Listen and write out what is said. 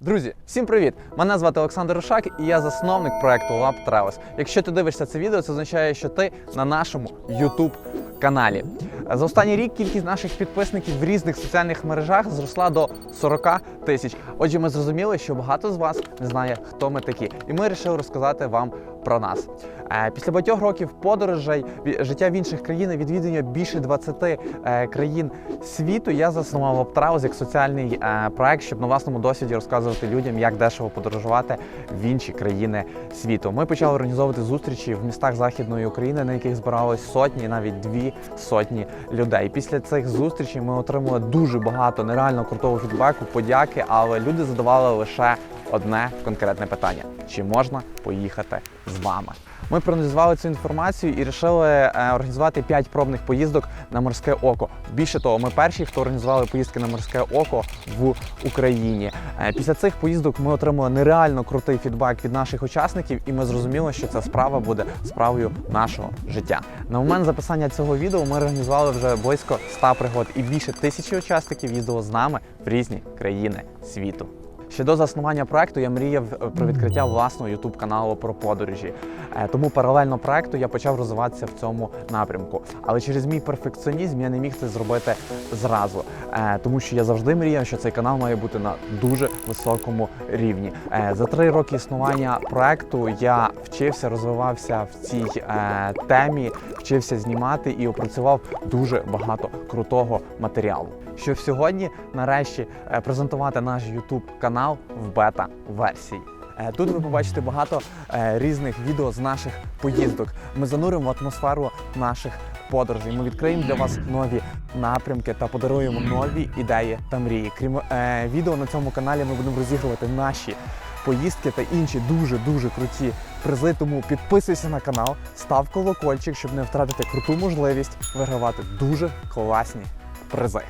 Друзі, всім привіт! Мене звати Олександр Рушак і я засновник проекту Lab Travels. Якщо ти дивишся це відео, це означає, що ти на нашому YouTube каналі. За останній рік кількість наших підписників в різних соціальних мережах зросла до 40 тисяч. Отже, ми зрозуміли, що багато з вас не знає, хто ми такі, і ми вирішили розказати вам про нас. Е, Після багатьох років подорожей, життя в інших країнах, відвідування більше 20 е, країн світу, я заснував Lab як соціальний е, проект, щоб на власному досвіді розказувати людям, як дешево подорожувати в інші країни світу. Ми почали організовувати зустрічі в містах Західної України, на яких збиралось сотні, навіть дві сотні людей. Після цих зустрічей ми отримали дуже багато нереально крутого фідбеку, подяки, але люди задавали лише одне конкретне питання: чи можна поїхати з вами? Ми проаналізували цю інформацію і вирішили е, організувати 5 пробних поїздок на морське око. Більше того, ми перші, хто організували поїздки на морське око в Україні. Е, Після цих поїздок ми отримали нереально крутий фідбек від наших учасників, і ми зрозуміли, що ця справа буде справою нашого життя. На момент записання цього відео ми організували вже близько 100 пригод, і більше тисячі учасників їздило з нами в різні країни світу. Ще до заснування проекту я мріяв е, про відкриття власного youtube каналу про подорожі. Е, Тому паралельно проекту я почав розвиватися в цьому напрямку. Але через мій перфекціонізм я не міг це зробити зразу, Е, тому що я завжди мріяв, що цей канал має бути на дуже високому рівні. За три роки існування проекту я вчився, розвивався в цій темі, вчився знімати і опрацював дуже багато крутого матеріалу. Щоб сьогодні, нарешті, презентувати наш YouTube канал в бета-версії. Е, Тут ви побачите багато е, різних відео з наших поїздок. Ми зануримо в атмосферу наших подорожей. Ми відкриємо для вас нові напрямки та подаруємо нові ідеї та мрії. Крім е, відео на цьому каналі, ми будемо розігрувати наші поїздки та інші дуже дуже круті призи. Тому підписуйся на канал, став колокольчик, щоб не втратити круту можливість вигравати дуже класні призи.